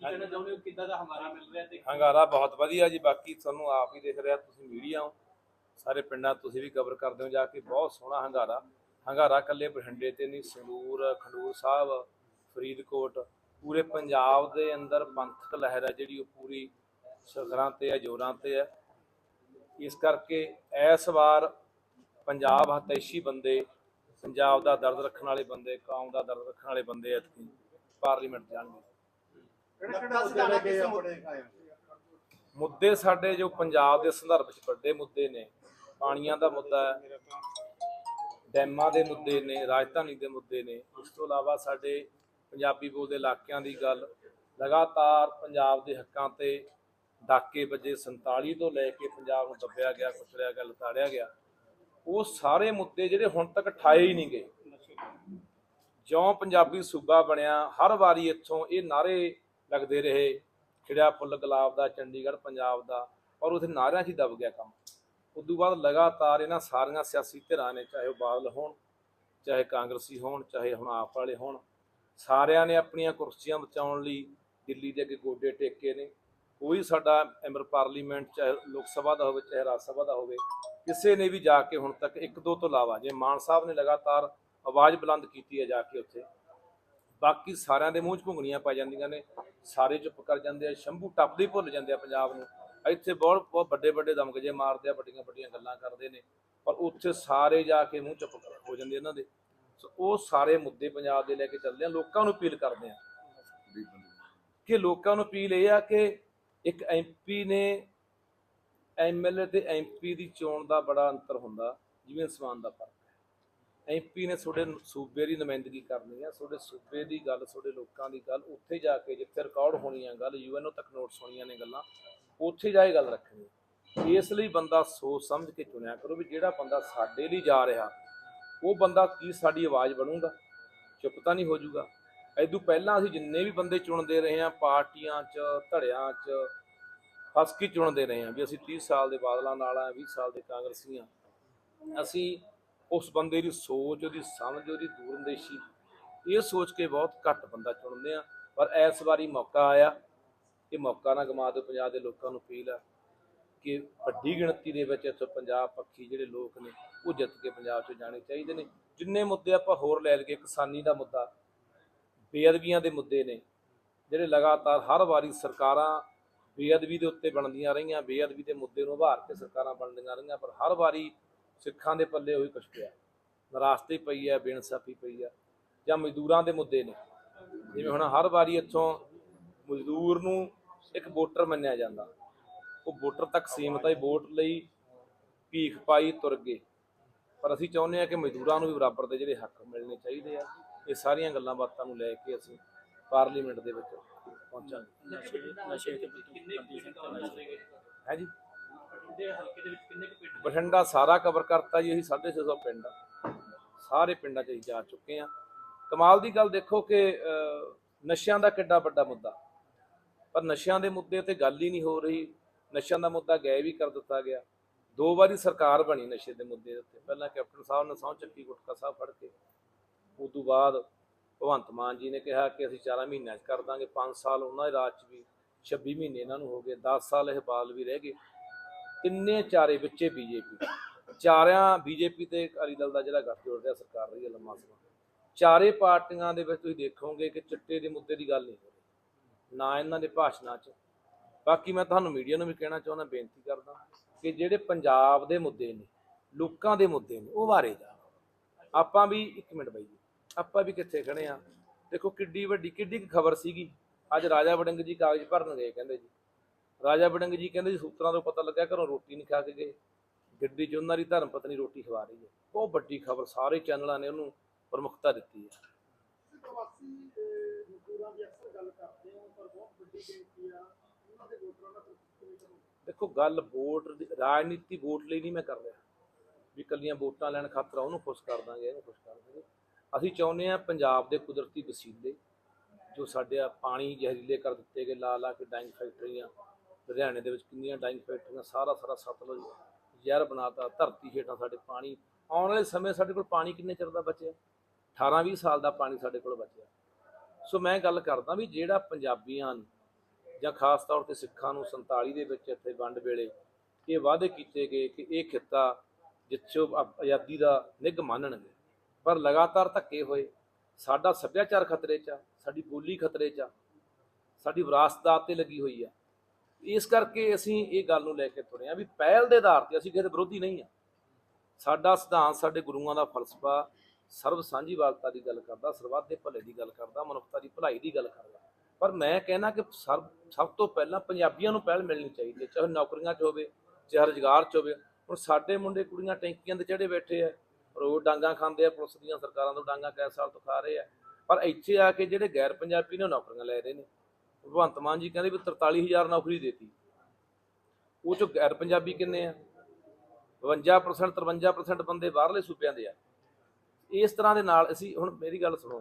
ਕਹਿਣਾ ਚਾਹੁੰਦੇ ਹੋ? ਕਿੱਦਾਂ ਦਾ ਹਮਾਰਾ ਮਿਲ ਰਿਹਾ ਤੇ ਹੰਗਾਰਾ ਬਹੁਤ ਵਧੀਆ ਜੀ, ਬਾਕੀ ਤੁਹਾਨੂੰ ਆਪ ਹੀ ਦੇਖ ਰਿਹਾ, ਤੁਸੀਂ ਮੀਡੀਆ ਹੋ। ਸਾਰੇ ਪਿੰਡਾਂ ਤੁਸੀਂ ਵੀ ਕਵਰ ਕਰਦੇ ਹੋ, ਜਾ ਕੇ ਬਹੁਤ ਸੋਹਣਾ ਹੰਗਾਰਾ। ਹੰਗਾਰਾ ਕੱਲੇ ਬਠਿੰਡੇ ਤੇ ਨਹੀਂ, ਸੰਗਰੂਰ, ਖਡੂਰ ਸਾਹਿਬ, ਫਰੀਦਕੋਟ, ਪੂਰੇ ਪੰਜਾਬ ਦੇ ਅੰਦਰ ਪੰਥਕ ਲਹਿਰ ਹੈ ਜਿਹੜੀ ਉਹ ਪੂਰੀ ਸ਼ਗਰਾਂ ਤੇ ਹੈ, ਜੋਰਾਂ ਤੇ ਹੈ। ਇਸ ਕਰਕੇ ਇਸ ਵਾਰ ਪੰਜਾਬ ਹਤੈਸ਼ੀ ਬੰਦੇ, ਪੰਜਾਬ ਦਾ ਦਰਦ ਰੱਖਣ ਵਾਲੇ ਬੰਦੇ, ਕੌਮ ਦਾ ਦਰਦ ਰੱਖਣ ਵਾਲੇ ਬੰਦੇ ਐਤਕੀ ਪਾਰਲੀਮੈਂਟ ਜਾਣਗੇ ਕਿਹੜੇ ਕਿਹੜੇ? ਮੁੱਦੇ ਸਾਡੇ ਜੋ ਪੰਜਾਬ ਦੇ ਸੰਦਰਭ ਵਿੱਚ ਵੱਡੇ ਮੁੱਦੇ ਨੇ ਪਾਣੀਆਂ ਦਾ ਮੁੱਦਾ ਹੈ ਡੈਮਾਂ ਦੇ ਮੁੱਦੇ ਨੇ ਰਾਜਧਾਨੀ ਦੇ ਮੁੱਦੇ ਨੇ ਉਸ ਤੋਂ ਇਲਾਵਾ ਸਾਡੇ ਪੰਜਾਬੀ ਬੋਲਦੇ ਇਲਾਕਿਆਂ ਦੀ ਗੱਲ ਲਗਾਤਾਰ ਪੰਜਾਬ ਦੇ ਹੱਕਾਂ ਤੇ ਡਾਕੇ ਵੱਜੇ 47 ਤੋਂ ਲੈ ਕੇ ਪੰਜਾਬ ਨੂੰ ਦੱਬਿਆ ਗਿਆ ਕੁਚਲਿਆ ਗਿਆ ਲਤਾੜਿਆ ਗਿਆ ਉਹ ਸਾਰੇ ਮੁੱਦੇ ਜਿਹੜੇ ਹੁਣ ਤੱਕ ਠਾਏ ਹੀ ਨਹੀਂ ਗਏ ਜਿਉਂ ਪੰਜਾਬੀ ਸੂਬਾ ਬਣਿਆ, ਹਰ ਵਾਰੀ ਇੱਥੋਂ ਇਹ ਨਾਰੇ ਲੱਗਦੇ ਰਹੇ, ਖਿੜਿਆ ਫੁੱਲ ਗੁਲਾਬ ਦਾ, ਚੰਡੀਗੜ੍ਹ ਪੰਜਾਬ ਦਾ, ਔਰ ਉਥੇ ਨਾਰਿਆਂ 'ਚ ਹੀ ਦਬ ਗਿਆ ਕੰਮ। ਉਦੋਂ ਬਾਅਦ ਲਗਾਤਾਰ ਇਹਨਾਂ ਸਾਰੀਆਂ ਸਿਆਸੀ ਧਿਰਾਂ ਨੇ, ਚਾਹੇ ਉਹ ਬਾਦਲ ਹੋਣ, ਚਾਹੇ ਕਾਂਗਰਸੀ ਹੋਣ, ਚਾਹੇ ਹੁਣ ਆਪ ਵਾਲੇ ਹੋਣ, ਸਾਰਿਆਂ ਨੇ ਆਪਣੀਆਂ ਕੁਰਸੀਆਂ ਬਚਾਉਣ ਲਈ ਦਿੱਲੀ ਦੇ ਅੱਗੇ ਗੋਡੇ ਟੇਕੇ ਨੇ। ਕੋਈ ਸਾਡਾ ਐਮਰ ਪਾਰਲੀਮੈਂਟ, ਚਾਹੇ ਲੋਕ ਸਭਾ ਦਾ ਹੋਵੇ, ਚਾਹੇ ਰਾਜ ਸਭਾ ਦਾ ਹੋਵੇ, ਕਿਸੇ ਨੇ ਵੀ ਜਾ ਕੇ ਹੁਣ ਤੱਕ ਇੱਕ ਦੋ ਤੋਂ ਇਲਾਵਾ, ਜੇ ਮਾਨ ਸਾਹਿਬ ਨੇ ਲਗਾਤਾਰ ਆਵਾਜ਼ ਬੁਲੰਦ ਕੀਤੀ ਹੈ ਜਾ ਕੇ ਉੱਥੇ। ਬਾਕੀ ਸਾਰਿਆਂ ਦੇ ਮੂੰਹ 'ਚ ਘੁੰਗਣੀਆਂ ਪੈ ਜਾਂਦੀਆਂ ਨੇ, ਸਾਰੇ ਚੁੱਪ ਕਰ ਜਾਂਦੇ ਆ, ਸ਼ੰਭੂ ਟੱਪਦੇ ਹੀ ਭੁੱਲ ਜਾਂਦੇ ਆ ਪੰਜਾਬ ਨੂੰ। ਇੱਥੇ ਬਹੁਤ ਬਹੁਤ ਵੱਡੇ ਵੱਡੇ ਦਮਕਜੇ ਮਾਰਦੇ ਆ, ਵੱਡੀਆਂ ਵੱਡੀਆਂ ਗੱਲਾਂ ਕਰਦੇ ਨੇ, ਪਰ ਉੱਥੇ ਸਾਰੇ ਜਾ ਕੇ ਮੂੰਹ ਚੁੱਪ ਕਰ- ਹੋ ਜਾਂਦੇ ਇਹਨਾਂ ਦੇ। ਸੋ ਉਹ ਸਾਰੇ ਮੁੱਦੇ ਪੰਜਾਬ ਦੇ ਲੈ ਕੇ ਚੱਲਦੇ ਆ, ਲੋਕਾਂ ਨੂੰ ਅਪੀਲ ਕਰਦੇ ਆ। ਕਿ ਲੋਕਾਂ ਨੂੰ ਅਪੀਲ ਇਹ ਆ ਕਿ ਇੱਕ ਐਮਪੀ ਨੇ ਐਮਐਲਏ ਤੇ ਐਮਪੀ ਦੀ ਚੋਣ ਦਾ ਬੜਾ ਅੰਤਰ ਹੁੰਦਾ, ਜਿਵੇਂ ਸਮਾਨ ਦਾ ਫ਼ਰਕ। ਐਮਪੀ ਨੇ ਤੁਹਾਡੇ ਸੂਬੇ ਦੀ ਨੁਮਾਇੰਦਗੀ ਕਰਨੀ ਹੈ ਤੁਹਾਡੇ ਸੂਬੇ ਦੀ ਗੱਲ, ਤੁਹਾਡੇ ਲੋਕਾਂ ਦੀ ਗੱਲ, ਉੱਥੇ ਜਾ ਕੇ ਜਿੱਥੇ ਰਿਕਾਰਡ ਹੋਣੀ ਹੈ ਗੱਲ ਯੂਐਨਓ ਤੱਕ ਨੋਟਸ ਹੋਣੀਆਂ ਨੇ ਗੱਲਾਂ, ਉੱਥੇ ਜਾ ਕੇ ਗੱਲ ਰੱਖਣੀ ਇਸ ਲਈ ਬੰਦਾ ਸੋਚ ਸਮਝ ਕੇ ਚੁਣਿਆ ਕਰੋ ਵੀ ਜਿਹੜਾ ਬੰਦਾ ਸਾਡੇ ਲਈ ਜਾ ਰਿਹਾ, ਉਹ ਬੰਦਾ ਕੀ ਸਾਡੀ ਆਵਾਜ਼ ਬਣੂਗਾ, ਚੁੱਪ ਤਾਂ ਨਹੀਂ ਹੋ ਜਾਊਗਾ ਐਦੂ ਪਹਿਲਾਂ ਅਸੀਂ ਜਿੰਨੇ ਵੀ ਬੰਦੇ ਚੁਣਦੇ ਰਹੇ ਹਾਂ ਪਾਰਟੀਆਂ 'ਚ, ਧੜਿਆਂ 'ਚ ਫਸ ਕੇ ਚੁਣਦੇ ਰਹੇ ਹਾਂ ਵੀ ਅਸੀਂ 30 ਸਾਲ ਦੇ ਬਾਦਲਾਂ ਨਾਲ ਆ 20 ਸਾਲ ਦੇ ਕਾਂਗਰਸੀ ਹਾਂ ਅਸੀਂ ਉਸ ਬੰਦੇ ਦੀ ਸੋਚ, ਉਹਦੀ ਸਮਝ, ਉਹਦੀ ਦੂਰਅੰਦੇਸ਼ੀ ਇਹ ਸੋਚ ਕੇ ਬਹੁਤ ਘੱਟ ਬੰਦਾ ਚੁਣਦੇ ਆ। ਪਰ ਇਸ ਵਾਰੀ ਮੌਕਾ ਆਇਆ ਇਹ ਮੌਕਾ ਨਾ ਗਵਾ ਦਿਓ, ਪੰਜਾਬ ਦੇ ਲੋਕਾਂ ਨੂੰ ਅਪੀਲ ਆ ਕਿ ਵੱਡੀ ਗਿਣਤੀ ਦੇ ਵਿੱਚ ਇੱਥੋਂ ਪੰਜਾਬ ਪੱਖੀ ਜਿਹੜੇ ਲੋਕ ਨੇ, ਉਹ ਜਿੱਤ ਕੇ ਪੰਜਾਬ 'ਚ ਜਾਣੇ ਚਾਹੀਦੇ ਨੇ। ਜਿੰਨੇ ਮੁੱਦੇ ਆਪਾਂ ਹੋਰ ਲੈ ਲਈਏ, ਕਿਸਾਨੀ ਦਾ ਮੁੱਦਾ, ਬੇਅਦਬੀਆਂ ਦੇ ਮੁੱਦੇ ਨੇ, ਜਿਹੜੇ ਲਗਾਤਾਰ ਹਰ ਵਾਰੀ ਸਰਕਾਰਾਂ ਬੇਅਦਬੀ ਦੇ ਉੱਤੇ ਬਣਦੀਆਂ ਰਹੀਆਂ, ਬੇਅਦਬੀ ਦੇ ਮੁੱਦੇ ਨੂੰ ਉਭਾਰ ਕੇ ਸਰਕਾਰਾਂ ਬਣਦੀਆਂ ਰਹੀਆਂ, ਪਰ ਹਰ ਵਾਰੀ ਸਿੱਖਾਂ ਦੇ ਪੱਲੇ ਉਹੀ ਕੁਛ ਪਿਆ। ਨਰਾਸਤੀ ਪਈ ਹੈ ਬੇਇਨਸਾਫੀ ਪਈ ਹੈ ਜਾਂ ਮਜ਼ਦੂਰਾਂ ਦੇ ਮੁੱਦੇ ਨੇ। ਜਿਵੇਂ ਹੁਣ ਹਰ ਵਾਰੀ ਇੱਥੋਂ ਮਜ਼ਦੂਰ ਨੂੰ ਇੱਕ ਵੋਟਰ ਮੰਨਿਆ ਜਾਂਦਾ। ਉਹ ਵੋਟਰ ਤੱਕ ਸੀਮਤ ਹੈ ਵੋਟ ਲਈ ਭੀਖ ਪਾਈ ਤੁਰ ਗਏ। ਪਰ ਅਸੀਂ ਚਾਹੁੰਦੇ ਹਾਂ ਕਿ ਮਜ਼ਦੂਰਾਂ ਨੂੰ ਵੀ ਬਰਾਬਰ ਦੇ ਜਿਹੜੇ ਹੱਕ ਮਿਲਣੇ ਚਾਹੀਦੇ ਆ। ਇਹ ਸਾਰੀਆਂ ਗੱਲਾਂ ਬਾਤਾਂ ਨੂੰ ਲੈ ਕੇ ਅਸੀਂ ਪਾਰਲੀਮੈਂਟ ਦੇ ਵਿੱਚ ਪਹੁੰਚਾਂਗੇ। ਹੈ ਜੀ? ਬਠਿੰਡੇ ਹਲਕੇ ਦੇ ਵਿੱਚ ਕਿੰਨੇ ਕੁ ਪਿੰਡ ਬਠਿੰਡਾ ਸਾਰਾ ਕਵਰ ਕਰਤਾ ਜੀ, ਅਸੀਂ 650 ਪਿੰਡ ਸਾਰੇ ਪਿੰਡਾਂ 'ਚ ਅਸੀਂ ਜਾ ਚੁੱਕੇ ਆ ਕਮਾਲ ਦੀ ਗੱਲ ਦੇਖੋ ਕਿ ਨਸ਼ਿਆਂ ਦਾ ਕਿੱਡਾ ਵੱਡਾ ਮੁੱਦਾ। ਪਰ ਨਸ਼ਿਆਂ ਦੇ ਮੁੱਦੇ ਤੇ ਗੱਲ ਹੀ ਨਹੀਂ ਹੋ ਰਹੀ। ਨਸ਼ਿਆਂ ਦਾ ਮੁੱਦਾ ਗਾਇਬ ਵੀ ਕਰ ਦਿੱਤਾ ਗਿਆ। ਦੋ ਵਾਰੀ ਸਰਕਾਰ ਬਣੀ ਨਸ਼ੇ ਦੇ ਮੁੱਦੇ ਦੇ ਉੱਤੇ। ਪਹਿਲਾਂ ਕੈਪਟਨ ਸਾਹਿਬ ਨੇ ਸਹੁੰ ਚੱਕੀ, ਗੁਟਕਾ ਸਾਹਿਬ ਫੜ ਕੇ। ਉਸ ਤੋਂ ਬਾਅਦ ਭਗਵੰਤ ਮਾਨ ਜੀ ਨੇ ਕਿਹਾ ਕਿ ਅਸੀਂ 4 ਮਹੀਨਿਆਂ 'ਚ ਕਰ ਦਾਂਗੇ। 5 ਸਾਲ ਉਹਨਾਂ ਦੇ ਰਾਜ 'ਚ ਵੀ 26 ਮਹੀਨੇ ਇਹਨਾਂ ਨੂੰ ਹੋ ਗਏ। 10 ਸਾਲ ਇਹ ਬਾਲ ਵੀ ਰਹਿ ਗਏ। ਤਿੰਨੇ ਚਾਰੇ ਵਿੱਚੇ ਬੀਜੇਪੀ? ਚਾਰਿਆਂ ਬੀਜੇਪੀ ਤੇ ਅਕਾਲੀ ਦਲ ਦਾ ਜਿਹੜਾ ਗੱਠਜੋੜ ਰਿਹਾ, ਸਰਕਾਰ ਰਹੀ ਹੈ ਲੰਮਾ ਸਮਾਂ। ਚਾਰੇ ਪਾਰਟੀਆਂ ਦੇ ਵਿੱਚ ਤੁਸੀਂ ਦੇਖੋਗੇ ਕਿ ਚਿੱਟੇ ਦੇ ਮੁੱਦੇ ਦੀ ਗੱਲ ਨਹੀਂ ਹੋ ਰਹੀ। ਨਾ ਇਹਨਾਂ ਦੇ ਭਾਸ਼ਣਾਂ 'ਚ। ਬਾਕੀ ਮੈਂ ਤੁਹਾਨੂੰ ਮੀਡੀਆ ਨੂੰ ਵੀ ਕਹਿਣਾ ਚਾਹੁੰਦਾ, ਬੇਨਤੀ ਕਰਦਾ ਕਿ ਜਿਹੜੇ ਪੰਜਾਬ ਦੇ ਮੁੱਦੇ ਨੇ, ਲੋਕਾਂ ਦੇ ਮੁੱਦੇ ਨੇ, ਉਹ ਵਾਰੇ ਜਾ ਆਪਾਂ ਵੀ ਇੱਕ ਮਿੰਟ ਬਾਈ ਜੀ, ਆਪਾਂ ਵੀ ਕਿੱਥੇ ਖੜੇ ਆ ਦੇਖੋ ਕਿੱਡੀ ਵੱਡੀ, ਕਿੱਡੀ ਖਬਰ ਸੀਗੀ। ਅੱਜ ਰਾਜਾ ਵੜਿੰਗ ਜੀ ਕਾਗਜ਼ ਭਰਨ ਗਏ, ਕਹਿੰਦੇ ਜੀ। ਰਾਜਾ ਵੜਿੰਗ ਜੀ ਕਹਿੰਦੇ ਜੀ ਸੂਤਰਾਂ ਤੋਂ ਪਤਾ ਲੱਗਿਆ ਘਰੋਂ ਰੋਟੀ ਨਹੀਂ ਖਾ ਕੇ ਗਏ। ਗੱਡੀ 'ਚ ਉਹਨਾਂ ਦੀ ਧਰਮ ਪਤਨੀ ਰੋਟੀ ਖਵਾ ਰਹੀ ਹੈ। ਬਹੁਤ ਵੱਡੀ ਖਬਰ ਸਾਰੇ ਚੈਨਲਾਂ ਨੇ ਉਹਨੂੰ ਪ੍ਰਮੁੱਖਤਾ ਦਿੱਤੀ ਹੈ। ਦੇਖੋ ਗੱਲ ਵੋਟ ਦੀ ਰਾਜਨੀਤੀ ਵੋਟ ਲਈ ਨਹੀਂ ਮੈਂ ਕਰ ਰਿਹਾ। ਵੀ ਕੱਲੀਆਂ ਵੋਟਾਂ ਲੈਣ ਖਾਤਰ ਉਹਨੂੰ ਖੁਸ਼ ਕਰ ਦਾਂਗੇ ਇਹਨੂੰ ਖੁਸ਼ ਕਰ ਦਾਂਗੇ। ਅਸੀਂ ਚਾਹੁੰਦੇ ਆ ਪੰਜਾਬ ਦੇ ਕੁਦਰਤੀ ਵਸੀਲੇ ਜੋ ਸਾਡੇ ਆ ਪਾਣੀ ਜ਼ਹਿਰੀਲੇ ਕਰ ਦਿੱਤੇ ਗਏ ਲਾ ਲਾ ਕੇ ਡਾਈਂਗ ਫੈਕਟਰੀਆਂ ਲੁਧਿਆਣੇ ਦੇ ਵਿੱਚ ਕਿੰਨੀਆਂ ਡਾਈਂਗ ਫੈਕਟਰੀਆਂ, ਸਾਰਾ ਸਾਰਾ ਸਤਲੁਜ ਜ਼ਹਿਰ ਬਣਾਤਾ, ਧਰਤੀ ਹੇਠਾਂ ਸਾਡੇ ਪਾਣੀ, ਆਉਣ ਵਾਲੇ ਸਮੇਂ ਸਾਡੇ ਕੋਲ ਪਾਣੀ ਕਿੰਨੇ ਚਿਰ ਦਾ ਬਚਿਆ? 18 20 ਸਾਲ ਦਾ ਪਾਣੀ ਸਾਡੇ ਕੋਲ ਬਚਿਆ। ਸੋ ਮੈਂ ਗੱਲ ਕਰਦਾ ਵੀ ਜਿਹੜਾ ਪੰਜਾਬੀਆਂ ਨੂੰ ਜਾਂ ਖਾਸ ਤੌਰ ਤੇ ਸਿੱਖਾਂ ਨੂੰ 47 ਦੇ ਵਿੱਚ ਇੱਥੇ ਵੰਡ ਵੇਲੇ ਇਹ ਵਾਅਦੇ ਕੀਤੇ ਗਏ ਕਿ ਇਹ ਖਿੱਤਾ ਜਿੱਥੇ ਆਜ਼ਾਦੀ ਦਾ ਨਿੱਘ ਮੰਨਣਗੇ। ਪਰ ਲਗਾਤਾਰ ਧੱਕੇ ਹੋਏ। ਸਾਡਾ ਸੱਭਿਆਚਾਰ ਖਤਰੇ 'ਚ ਆ, ਸਾਡੀ ਬੋਲੀ ਖਤਰੇ 'ਚ ਆ, ਸਾਡੀ ਵਿਰਾਸਤ ਤੇ ਲੱਗੀ ਹੋਈ ਆ। ਇਸ ਕਰਕੇ ਅਸੀਂ ਇਹ ਗੱਲ ਨੂੰ ਲੈ ਕੇ ਤੁਰੇ ਆ ਵੀ ਪਹਿਲ ਦੇ ਆਧਾਰ ਤੇ ਅਸੀਂ ਕਿਸੇ ਦੇ ਵਿਰੋਧੀ ਨਹੀਂ ਆ ਸਾਡਾ ਸਿਧਾਂਤ, ਸਾਡੇ ਗੁਰੂਆਂ ਦਾ ਫਲਸਫਾ ਸਰਬ ਸਾਂਝੀਵਾਲਤਾ ਦੀ ਗੱਲ ਕਰਦਾ, ਸਰਬੱਤ ਦੇ ਭਲੇ ਦੀ ਗੱਲ ਕਰਦਾ, ਮਨੁੱਖਤਾ ਦੀ ਭਲਾਈ ਦੀ ਗੱਲ ਕਰਦਾ। ਪਰ ਮੈਂ ਕਹਿਣਾ ਕਿ ਸਭ ਸਭ ਤੋਂ ਪਹਿਲਾਂ ਪੰਜਾਬੀਆਂ ਨੂੰ ਪਹਿਲ ਮਿਲਣੀ ਚਾਹੀਦੀ ਹੈ, ਚਾਹੇ ਨੌਕਰੀਆਂ 'ਚ ਹੋਵੇ, ਚਾਹੇ ਰੁਜ਼ਗਾਰ 'ਚ ਹੋਵੇ। ਹੁਣ ਸਾਡੇ ਮੁੰਡੇ ਕੁੜੀਆਂ ਟੈਂਕੀਆਂ ਦੇ ਚੜੇ ਬੈਠੇ ਆ, ਰੋਜ਼ ਡਾਂਗਾ ਖਾਂਦੇ ਆ, ਪੁਲਿਸ ਦੀਆਂ ਸਰਕਾਰਾਂ ਤੋਂ ਡਾਂਗਾ ਕੈ ਸਾਲ ਤੋਂ ਖਾ ਰਹੇ ਆ। ਪਰ ਇੱਥੇ ਆ ਕੇ ਜਿਹੜੇ ਗੈਰ ਪੰਜਾਬੀ ਨੇ ਉਹ ਨੌਕਰੀਆਂ ਲੈ ਰਹੇ ਨੇ। ਭਗਵੰਤ ਮਾਨ ਜੀ ਕਹਿੰਦੇ ਵੀ 43000 ਨੌਕਰੀ ਦੇਤੀ। ਉਹ ਚੋਂ ਗੈਰ ਪੰਜਾਬੀ ਕਿੰਨੇ ਆ? 52% 53% ਬੰਦੇ ਬਾਹਰਲੇ ਸੂਬਿਆਂ ਦੇ ਆ। ਇਸ ਤਰ੍ਹਾਂ ਦੇ ਨਾਲ ਅਸੀਂ ਹੁਣ ਮੇਰੀ ਗੱਲ ਸੁਣੋ।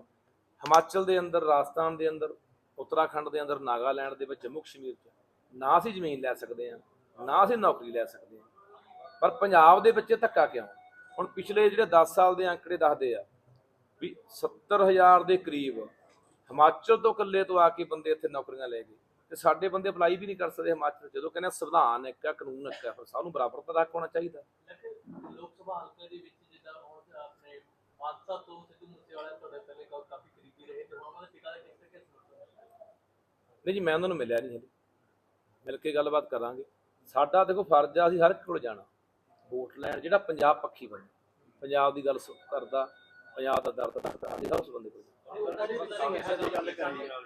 ਹਿਮਾਚਲ ਦੇ ਅੰਦਰ, ਰਾਜਸਥਾਨ ਦੇ ਅੰਦਰ, ਉੱਤਰਾਖੰਡ ਦੇ ਅੰਦਰ, ਨਾਗਾਲੈਂਡ ਦੇ ਵਿੱਚ, ਜੰਮੂ ਕਸ਼ਮੀਰ 'ਚ, ਨਾ ਅਸੀਂ ਜ਼ਮੀਨ ਲੈ ਸਕਦੇ ਆ ਨਾ ਅਸੀਂ ਨੌਕਰੀ ਲੈ ਸਕਦੇ ਆ ਪਰ ਪੰਜਾਬ ਦੇ ਵਿੱਚ ਧੱਕਾ ਕਿਉਂ? ਹੁਣ ਪਿਛਲੇ ਜਿਹੜੇ 10 ਸਾਲ ਦੇ ਅੰਕੜੇ ਦੱਸਦੇ ਆ ਵੀ 70000 ਦੇ ਕਰੀਬ ਹਿਮਾਚਲ ਤੋਂ ਇਕੱਲੇ ਤੋਂ ਆ ਕੇ ਬੰਦੇ ਇੱਥੇ ਨੌਕਰੀਆਂ ਲੈ ਗਏ ਤੇ ਸਾਡੇ ਬੰਦੇ ਅਪਲਾਈ ਵੀ ਨਹੀਂ ਕਰ ਸਕਦੇ ਹਿਮਾਚਲ। ਜਦੋਂ ਕਹਿੰਦੇ ਸੰਵਿਧਾਨ ਇੱਕ ਆ ਕਾਨੂੰਨ ਇੱਕ ਆ ਫਿਰ ਸਾਨੂੰ ਬਰਾਬਰ ਦਾ ਹੱਕ ਹੋਣਾ ਚਾਹੀਦਾ। ਲੋਕ ਸਭਾ ਹਲਕੇ ਦੇ ਵਿੱਚ ਜਿੱਦਾਂ ਉਹ ਆਪਣੇ ਹਾਦਸਾ ਤੋਂ ਸਿੱਧੂ ਮੂਸੇਵਾਲਾ ਤੁਹਾਡੇ ਪਹਿਲੇ ਕਾ- ਕਾਫੀ ਕਰੀਬੀ ਰਹੇ ਤੇ ਹੁਣ ਉਹਨਾਂ ਦੇ ਪਿਤਾ ਦਾ ਕਿਸ ਤਰੀਕੇ ਸਮਰਥਨ ਨਹੀਂ ਜੀ ਮੈਂ ਉਹਨਾਂ ਨੂੰ ਮਿਲਿਆ ਨਹੀਂ ਹਲੇ ਮਿਲ ਕੇ ਗੱਲਬਾਤ ਕਰਾਂਗੇ। ਸਾਡਾ ਦੇਖੋ ਫਰਜ਼ ਆ ਅਸੀਂ ਹਰ ਇੱਕ ਕੋਲ ਜਾਣਾ। ਵੋਟ ਲੈਣ ਜਿਹੜਾ ਪੰਜਾਬ ਪੱਖੀ ਬਣੇ। ਪੰਜਾਬ ਦੀ ਗੱਲ ਕਰਦਾ ਪੰਜਾਬ ਦਾ ਦਰਦ ਰੱਖਦਾ ਅਸੀਂ ਉਸ ਬੰਦੇ ਕੋਲ।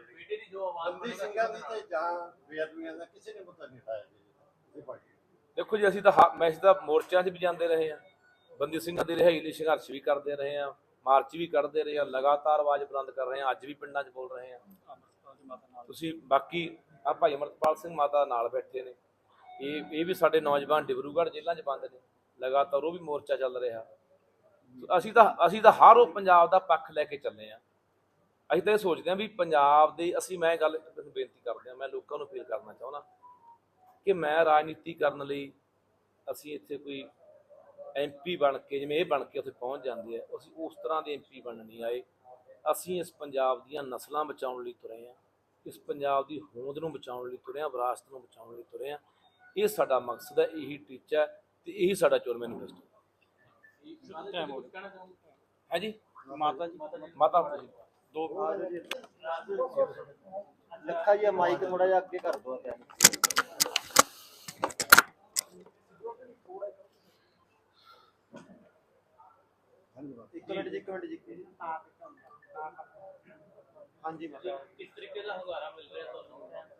ਬੇਟੇ ਦੀ ਜੋ ਆਵਾਜ਼ ਬੰਦੀ ਸਿੰਘਾਂ ਦੀ ਤੇ ਜਾਂ ਬੇਅਦਬੀਆਂ ਦਾ ਕਿਸੇ ਨੇ ਮੁੱਦਾ ਨਹੀਂ ਉਠਾਇਆ ਜੀ। ਇਹ ਪਾਰਟੀ ਦੇਖੋ ਜੀ, ਅਸੀਂ ਤਾਂ ਹਾ- ਮੈਂ ਮੋਰਚਿਆਂ 'ਚ ਵੀ ਜਾਂਦੇ ਰਹੇ ਆ ਬੰਦੀ ਸਿੰਘਾਂ ਦੀ ਰਿਹਾਈ ਲਈ ਸੰਘਰਸ਼ ਵੀ ਕਰਦੇ ਰਹੇ ਆ ਮਾਰਚ ਵੀ ਕੱਢਦੇ ਰਹੇ ਆ ਲਗਾਤਾਰ ਆਵਾਜ਼ ਬੁਲੰਦ ਕਰ ਰਹੇ ਆ ਅੱਜ ਵੀ ਪਿੰਡਾਂ 'ਚ ਬੋਲ ਰਹੇ ਆ ਤੁਸੀਂ ਬਾਕੀ ਆ ਭਾਈ ਅਮਰਤਪਾਲ ਸਿੰਘ ਮਾਤਾ ਨਾਲ ਬੈਠੇ ਨੇ। ਇਹ ਇਹ ਵੀ ਸਾਡੇ ਨੌਜਵਾਨ ਡਿਬਰੂਗੜ੍ਹ ਜੇਲ੍ਹਾਂ 'ਚ ਬੰਦ ਨੇ। ਲਗਾਤਾਰ ਉਹ ਵੀ ਮੋਰਚਾ ਚੱਲ ਰਿਹਾ। ਅਸੀਂ ਤਾਂ ਅਸੀਂ ਤਾਂ ਹਰ ਉਹ ਪੰਜਾਬ ਦਾ ਪੱਖ ਲੈ ਕੇ ਚੱਲੇ ਆ ਅਸੀਂ ਤਾਂ ਇਹ ਸੋਚਦੇ ਹਾਂ ਵੀ ਪੰਜਾਬ ਦੇ ਅਸੀਂ ਮੈਂ ਗੱਲ ਬੇਨਤੀ ਕਰਦੇ ਹਾਂ ਮੈਂ ਲੋਕਾਂ ਨੂੰ ਅਪੀਲ ਕਰਨਾ ਚਾਹੁੰਦਾ ਕਿ ਮੈਂ ਰਾਜਨੀਤੀ ਕਰਨ ਲਈ ਅਸੀਂ ਇੱਥੇ ਕੋਈ ਐਮਪੀ ਬਣ ਕੇ ਜਿਵੇਂ ਇਹ ਬਣ ਕੇ ਉੱਥੇ ਪਹੁੰਚ ਜਾਂਦੇ ਆ ਅਸੀਂ ਉਸ ਤਰ੍ਹਾਂ ਦੇ ਐਮਪੀ ਬਣਨ ਨਹੀਂ ਆਏ। ਅਸੀਂ ਇਸ ਪੰਜਾਬ ਦੀਆਂ ਨਸਲਾਂ ਬਚਾਉਣ ਲਈ ਤੁਰੇ ਆ ਇਸ ਪੰਜਾਬ ਦੀ ਹੋਂਦ ਨੂੰ ਬਚਾਉਣ ਲਈ ਤੁਰੇ ਆ ਵਿਰਾਸਤ ਨੂੰ ਬਚਾਉਣ ਲਈ ਤੁਰੇ ਆ ਇਹ ਸਾਡਾ ਮਕਸਦ ਹੈ ਇਹੀ ਟੀਚਾ ਤੇ ਇਹੀ ਸਾਡਾ ਚੋਣ ਮੈਨੀਫੈਸਟੋ ਹੈ ਜੀ? ਮਾਤਾ ਜੀ। ਮਾਤਾ ਜੀ। ਦੋ ਲੱਖਾ ਜੀ ਮਾਈਕ ਥੋੜਾ ਜਿਹਾ ਅੱਗੇ ਕਰ ਦੋ ਤੇ ਇੱਕ ਮਿੰਟ ਜੀ, ਇੱਕ ਮਿੰਟ ਜੀ। ਹਾਂਜੀ ਮੈਂ ਕਿਸ ਤਰੀਕੇ ਦਾ ਹੰਗਾਰਾ ਮਿਲ ਰਿਹਾ ਤੁਹਾਨੂੰ?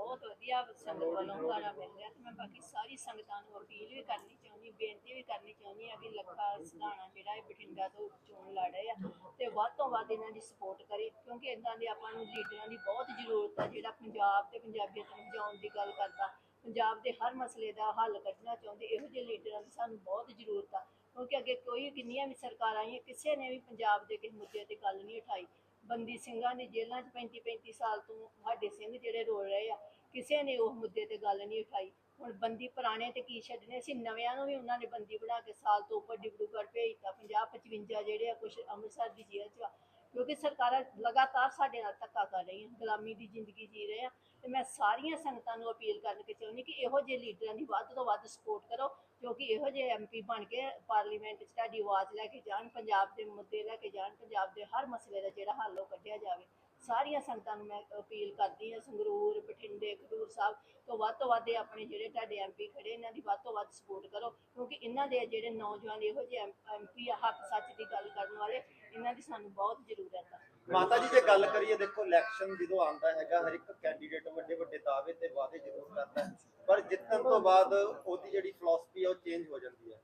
ਬਹੁਤ ਵਧੀਆ ਸੰਗਤ ਵੱਲੋਂ ਹੁੰਗਾਰਾ ਮਿਲ ਰਿਹਾ ਤੇ ਮੈਂ ਬਾਕੀ ਸਾਰੀ ਸੰਗਤਾਂ ਨੂੰ ਅਪੀਲ ਵੀ ਕਰਨੀ ਚਾਹੁੰਦੀ, ਬੇਨਤੀ ਵੀ ਕਰਨੀ ਚਾਹੁੰਦੀ ਆ ਕਿ ਲੱਖਾ ਸਿਧਾਣਾ ਜਿਹੜਾ ਇਹ ਬਠਿੰਡਾ ਤੋਂ ਚੋਣ ਲੜ ਰਹੇ ਤੇ ਵੱਧ ਤੋਂ ਵੱਧ ਇਹਨਾਂ ਦੀ ਸਪੋਰਟ ਕਰੇ ਕਿਉਂਕਿ ਇਦਾਂ ਦੇ ਆਪਾਂ ਨੂੰ ਲੀਡਰਾਂ ਦੀ ਬਹੁਤ ਜ਼ਰੂਰਤ ਆ, ਜਿਹੜਾ ਪੰਜਾਬ ਤੇ ਪੰਜਾਬੀਅਤ ਨੂੰ ਬਚਾਉਣ ਦੀ ਗੱਲ ਕਰਦਾ, ਪੰਜਾਬ ਦੇ ਹਰ ਮਸਲੇ ਦਾ ਹੱਲ ਕੱਢਣਾ ਚਾਹੁੰਦੇ, ਇਹੋ ਜਿਹੇ ਲੀਡਰਾਂ ਦੀ ਸਾਨੂੰ ਬਹੁਤ ਜ਼ਰੂਰਤ ਆ ਕਿਉਂਕਿ ਅੱਗੇ ਕੋਈ ਕਿੰਨੀਆਂ ਵੀ ਸਰਕਾਰਾਂ ਆਈਆਂ, ਕਿਸੇ ਨੇ ਵੀ ਪੰਜਾਬ ਦੇ ਕਿਸੇ ਮੁੱਦੇ ਤੇ ਗੱਲ ਨਹੀਂ ਉਠਾਈ। ਬੰਦੀ ਸਿੰਘਾਂ ਦੀ ਜੇਲ੍ਹਾਂ 'ਚ 35 35 ਸਾਲ ਤੋਂ ਸਾਡੇ ਸਿੰਘ ਜਿਹੜੇ ਰੋਲ ਰਹੇ ਆ, ਕਿਸੇ ਨੇ ਉਹ ਮੁੱਦੇ ਤੇ ਗੱਲ ਨਹੀਂ ਉਠਾਈ। ਹੁਣ ਬੰਦੀ ਪੁਰਾਣੇ ਤੇ ਕੀ ਛੱਡਨੇ? ਸੀ ਨਵਿਆਂ ਨੂੰ ਵੀ ਉਹਨਾਂ ਨੇ ਬੰਦੀ ਬਣਾ ਕੇ ਸਾਲ ਤੋਂ ਉੱਪਰ ਡਿਬਰੂਗੜ੍ਹ ਭੇਜਤਾ 50 55 ਜਿਹੜੇ ਆ ਕੁਝ ਅੰਮ੍ਰਿਤਸਰ ਦੀ ਜੇਲ੍ਹ 'ਚ ਕਿਉਂਕਿ ਸਰਕਾਰਾਂ ਲਗਾਤਾਰ ਸਾਡੇ ਨਾਲ ਧੱਕਾ ਕਰ ਰਹੀਆਂ, ਗੁਲਾਮੀ ਦੀ ਜ਼ਿੰਦਗੀ ਜੀ ਰਹੇ ਆ ਤੇ ਮੈਂ ਸਾਰੀਆਂ ਸੰਗਤਾਂ ਨੂੰ ਅਪੀਲ ਕਰਨ ਕਿ ਚਾਹੁੰਦੀ ਕਿ ਇਹੋ ਜਿਹੇ ਲੀਡਰਾਂ ਦੀ ਵੱਧ ਤੋਂ ਵੱਧ ਸਪੋਰਟ ਕਰੋ, ਕਿਉਂਕਿ ਇਹੋ ਜਿਹੇ ਐਮਪੀ ਬਣ ਕੇ ਪਾਰਲੀਮੈਂਟ 'ਚ ਤੁਹਾਡੀ ਆਵਾਜ਼ ਲੈ ਕੇ ਜਾਣ, ਪੰਜਾਬ ਦੇ ਮੁੱਦੇ ਲੈ ਕੇ ਜਾਣ, ਪੰਜਾਬ ਦੇ ਹਰ ਮਸਲੇ ਦਾ ਜਿਹੜਾ ਹੱਲ ਉਹ ਕੱਢਿਆ ਜਾਵੇ। ਸਾਰੀਆਂ ਸੰਗਤਾਂ ਨੂੰ ਮੈਂ ਅਪੀਲ ਕਰਦੀ ਹਾਂ, ਸੰਗਰੂਰ, ਬਠਿੰਡੇ, ਖਡੂਰ ਸਾਹਿਬ ਤੋਂ ਵੱਧ ਤੋਂ ਵੱਧ ਆਪਣੇ ਜਿਹੜੇ ਤੁਹਾਡੇ ਐਮਪੀ ਖੜੇ, ਇਹਨਾਂ ਦੀ ਵੱਧ ਤੋਂ ਵੱਧ ਸਪੋਰਟ ਕਰੋ, ਕਿਉਂਕਿ ਇਹਨਾਂ ਦੇ ਜਿਹੜੇ ਨੌਜਵਾਨ ਇਹੋ ਜਿਹੇ ਐਮਪੀ ਆ, ਹੱਕ ਸੱਚ ਦੀ ਗੱਲ ਕਰਨ ਵਾਲੇ, ਇਹਨਾਂ ਦੀ ਸਾਨੂੰ ਬਹੁਤ ਜ਼ਰੂਰਤ ਹੈ ਮਾਤਾ ਜੀ, ਜੇ ਗੱਲ ਕਰੀਏ ਦੇਖੋ ਇਲੈਕਸ਼ਨ ਜਦੋਂ ਆਉਂਦਾ ਹੈਗਾ, ਹਰ ਇੱਕ ਕੈਂਡੀਡੇਟ ਵੱਡੇ ਵੱਡੇ ਦਾਅਵੇ ਤੇ ਵਾਅਦੇ ਜ਼ਰੂਰ ਕਰਦਾ ਪਰ ਜਿੱਤਣ ਤੋਂ ਬਾਅਦ ਉਹਦੀ ਜਿਹੜੀ ਫਿਲਾਸਫੀ ਹੈ ਉਹ ਚੇਂਜ ਹੋ ਜਾਂਦੀ ਹੈ।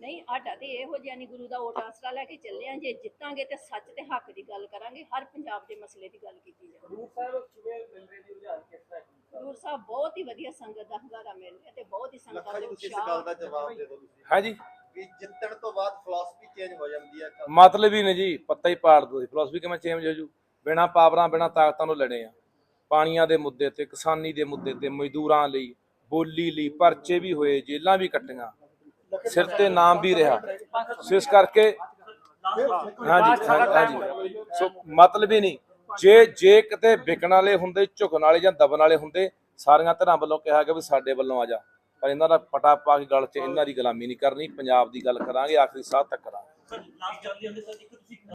ਨਹੀਂ ਸਾਡਾ ਤੇ ਇਹੋ ਜਿਹਾ ਨਹੀਂ ਗੁਰੂ ਦਾ ਓਟ ਆਸਰਾ ਲੈ ਕੇ ਚੱਲੇ ਆਂ ਜੇ ਜਿੱਤਾਂਗੇ ਤੇ ਸੱਚ ਤੇ ਹੱਕ ਦੀ ਗੱਲ ਕਰਾਂਗੇ ਹਰ ਪੰਜਾਬ ਦੇ ਮਸਲੇ ਦੀ ਗੱਲ ਕੀਤੀ ਜਾਵੇ। ਗੁਰੂ ਸਾਹਿਬ ਕਿਵੇਂ ਮਿਲ ਰਹੇ ਜੀ ਰੁਝਾਨ ਕਿਸ ਤਰ੍ਹਾਂ ਹਜ਼ੂਰ ਸਾਹਿਬ? ਬਹੁਤ ਹੀ ਵਧੀਆ ਸੰਗਤ ਦਾ ਹੰਗਾਰਾ ਮਿਲ ਰਿਹਾ ਤੇ ਬਹੁਤ ਹੀ ਸੰਗਤਾਂ ਦੇ ਜੀ ਤੁਸੀਂ ਇਸ ਉਤਸ਼ਾਹ ਗੱਲ ਦਾ ਜਵਾਬ ਦੇ ਦਿਓ ਤੁਸੀਂ। ਹੈ ਜੀ। ਵੀ ਜਿੱਤਣ ਤੋਂ ਬਾਅਦ ਫਿਲਾਸਫੀ ਚੇਂਜ ਹੋ ਜਾਂਦੀ ਹੈ ਮਤਲਬ ਹੀ ਨੇ ਜੀ ਪੱਤਾ ਹੀ ਪਾੜ ਦੋ ਫਿਲਾਸਫੀ ਕਿਵੇਂ ਚੇਂਜ ਹੋ ਜੂ? ਬਿਨਾ ਪਾਵਰਾਂ ਬਿਨਾ ਤਾਕਤਾਂ ਨੂੰ ਲੜੇ ਆ। ਪਾਣੀਆਂ ਦੇ ਮੁੱਦੇ ਤੇ ਕਿਸਾਨੀ ਦੇ ਮੁੱਦੇ ਤੇ ਮਜ਼ਦੂਰਾਂ ਲਈ ਬੋਲੀ ਲਈ ਪਰਚੇ ਵੀ ਹੋਏ ਜੇਲਾਂ ਵੀ ਕੱਟੀਆਂ। ਸਿਰ ਤੇ ਨਾਮ ਵੀ ਰਿਹਾ। ਸੋ ਇਸ ਕਰਕੇ ਹਾਂਜੀ ਹਾਂਜੀ ਸੋ ਮਤਲਬ ਹੀ ਨਹੀਂ। ਜੇ ਜੇ ਕਿਤੇ ਵਿਕਣ ਵਾਲੇ ਹੁੰਦੇ, ਝੁਕਣ ਵਾਲੇ ਜਾਂ ਦਬਣ ਵਾਲੇ ਹੁੰਦੇ, ਸਾਰੀਆਂ ਧਰਾਂ ਵੱਲੋਂ ਕਿਹਾ ਗਿਆ ਵੀ ਸਾਡੇ ਵੱਲੋਂ ਆ ਜਾ। ਪਰ ਇਹਨਾਂ ਦਾ ਪਟਾ ਪਾ ਕੇ ਗੱਲ 'ਚ ਇਹਨਾਂ ਦੀ ਗੁਲਾਮੀ ਨਹੀਂ ਕਰਨੀ। ਪੰਜਾਬ ਦੀ ਗੱਲ ਕਰਾਂਗੇ, ਆਖਰੀ ਸਾਹ ਤੱਕ ਕਰਾਂਗੇ।